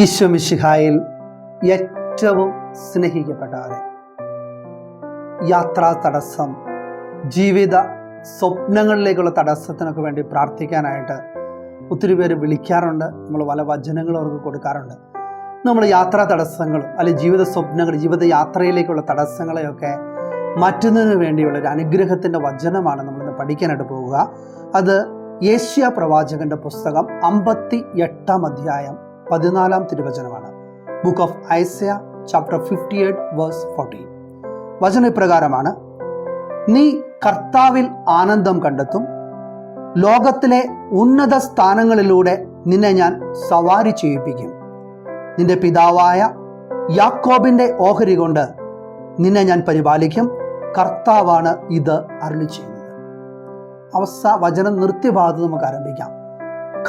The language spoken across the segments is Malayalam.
ഈശോ മിശിഹായിൽ ഏറ്റവും സ്നേഹിക്കപ്പെട്ടവരെ യാത്രാ തടസ്സം ജീവിത സ്വപ്നങ്ങളിലേക്കുള്ള തടസ്സത്തിനൊക്കെ വേണ്ടി പ്രാർത്ഥിക്കാനായിട്ട് ഒത്തിരി പേര് വിളിക്കാറുണ്ട്. നമ്മൾ പല വചനങ്ങളും അവർക്ക് കൊടുക്കാറുണ്ട്. നമ്മൾ യാത്രാ തടസ്സങ്ങളും അല്ലെങ്കിൽ ജീവിത സ്വപ്നങ്ങൾ ജീവിത യാത്രയിലേക്കുള്ള തടസ്സങ്ങളെയൊക്കെ മാറ്റുന്നതിന് വേണ്ടിയുള്ള ഒരു അനുഗ്രഹത്തിന്റെ വചനമാണ് നമ്മളിന്ന് പഠിക്കാനായിട്ട് പോവുക. അത് ഏഷ്യ പ്രവാചകന്റെ പുസ്തകം അമ്പത്തി എട്ടാം അധ്യായം പതിനാലാം തിരുവചനമാണ്. Book of Isaiah chapter fifty eight verse fourteen വചന ഇപ്രകാരമാണ് നീ കർത്താവിൽ ആനന്ദം കണ്ടെത്തും. ലോകത്തിലെ ഉന്നത സ്ഥാനങ്ങളിലൂടെ നിന്നെ ഞാൻ സവാരി ചെയ്യിപ്പിക്കും. നിന്റെ പിതാവായ യാക്കോബിന്റെ ഓഹരി കൊണ്ട് നിന്നെ ഞാൻ പരിപാലിക്കും. കർത്താവാണ് ഇത് അരുളി ചെയ്യുന്നത് അവസ്ഥ വചനം നിർത്തിഭാഗത്ത് നമുക്ക് ആരംഭിക്കാം.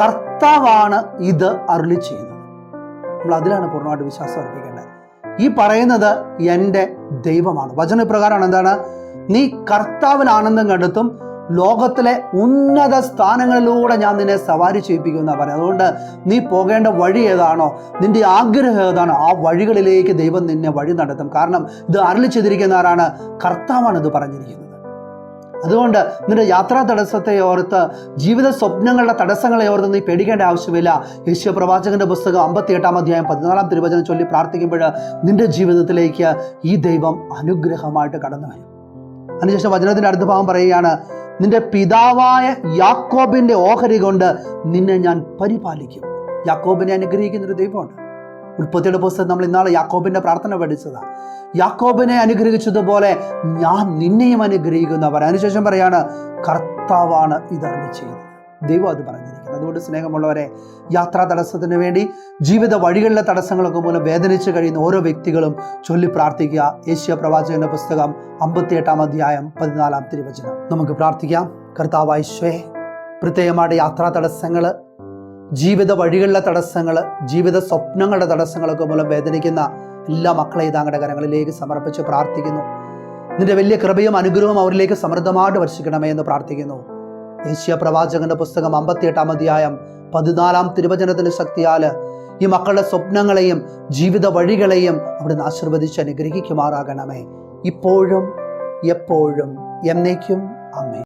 കർത്താവാണ് ഇത് അരുളി ചെയ്യുന്നത്. നമ്മൾ അതിലാണ് പൂർണമായിട്ട് വിശ്വാസം അർപ്പിക്കേണ്ടത്. ഈ പറയുന്നത് എന്റെ ദൈവമാണ്. വചനപ്രകാരമാണ് എന്താണ്? നീ കർത്താവിൽ ആനന്ദം കണ്ടെത്തും. ലോകത്തിലെ ഉന്നത സ്ഥാനങ്ങളിലൂടെ ഞാൻ നിന്നെ സവാരി ചെയ്യിപ്പിക്കുമെന്നാണ് പറയുന്നത്. അതുകൊണ്ട് നീ പോകേണ്ട വഴി ഏതാണോ നിന്റെ ആഗ്രഹം ഏതാണോ ആ വഴികളിലേക്ക് ദൈവം നിന്നെ വഴി നടത്തും. കാരണം ഇത് അരളിച്ചെതിരിക്കുന്ന ആരാണ്? കർത്താവാണ് ഇത് പറഞ്ഞിരിക്കുന്നത്. അതുകൊണ്ട് നിന്റെ യാത്രാ തടസ്സത്തെ ഓർത്ത് ജീവിത സ്വപ്നങ്ങളുടെ തടസ്സങ്ങളെ ഓർത്ത് നീ പേടിക്കേണ്ട ആവശ്യമില്ല. യേശു പ്രവാചകന്റെ പുസ്തകം അമ്പത്തി എട്ടാം അധ്യായം പതിനാലാം തിരുവചനം ചൊല്ലി പ്രാർത്ഥിക്കുമ്പോൾ നിന്റെ ജീവിതത്തിലേക്ക് ഈ ദൈവം അനുഗ്രഹമായിട്ട് കടന്നു വരും. അതിനുശേഷം വചനത്തിന്റെ അടുത്ത ഭാഗം പറയുകയാണ് നിന്റെ പിതാവായ യാക്കോബിന്റെ ഓഹരി കൊണ്ട് നിന്നെ ഞാൻ പരിപാലിക്കും. യാക്കോബിനെ അനുഗ്രഹിക്കുന്നൊരു ദൈവമുണ്ട്. ഉൽപ്പത്തിയുടെ പുസ്തകം നമ്മൾ ഇന്നാളെ യാക്കോബിന്റെ പ്രാർത്ഥന പഠിച്ചതാണ് യാക്കോബിനെ അനുഗ്രഹിച്ചതുപോലെ ഞാൻ നിന്നെയും അനുഗ്രഹിക്കുന്ന പറയാം അതിനുശേഷം പറയാണ് കർത്താവാണ് ഇതറിഞ്ഞ് ചെയ്തത് ദൈവം അത് പറഞ്ഞിരിക്കുന്നത് അതുകൊണ്ട് സ്നേഹമുള്ളവരെ യാത്രാ തടസ്സത്തിന് വേണ്ടി ജീവിത വഴികളിലെ തടസ്സങ്ങളൊക്കെ മൂലം വേദനിച്ച് കഴിയുന്ന ഓരോ വ്യക്തികളും ചൊല്ലി പ്രാർത്ഥിക്കുക. ഏഷ്യ പ്രവാചകന്റെ പുസ്തകം അമ്പത്തിയെട്ടാം അധ്യായം പതിനാലാം തിരുവചനം. നമുക്ക് പ്രാർത്ഥിക്കാം. കർത്താവായിശ്വേ പ്രത്യേകമായിട്ട് യാത്രാ തടസ്സങ്ങൾ ജീവിത വഴികളിലെ തടസ്സങ്ങൾ ജീവിത സ്വപ്നങ്ങളുടെ തടസ്സങ്ങളൊക്കെ മൂലം വേദനിക്കുന്ന എല്ലാ മക്കളെ താങ്കളുടെ കരങ്ങളിലേക്ക് സമർപ്പിച്ച് പ്രാർത്ഥിക്കുന്നു. നിന്റെ വലിയ കൃപയും അനുഗ്രഹവും അവരിലേക്ക് സമൃദ്ധമായിട്ട് വർഷിക്കണമേ എന്ന് പ്രാർത്ഥിക്കുന്നു. ഏഷ്യ പ്രവാചകന്റെ പുസ്തകം അമ്പത്തിയെട്ടാം അധ്യായം പതിനാലാം തിരുവചനത്തിന്റെ ശക്തിയാൽ ഈ മക്കളുടെ സ്വപ്നങ്ങളെയും ജീവിത വഴികളെയും അവിടുന്ന് ആശീർവദിച്ച് അനുഗ്രഹിക്കുമാറാകണമേ. ഇപ്പോഴും എപ്പോഴും എന്നേക്കും. അമ്മേ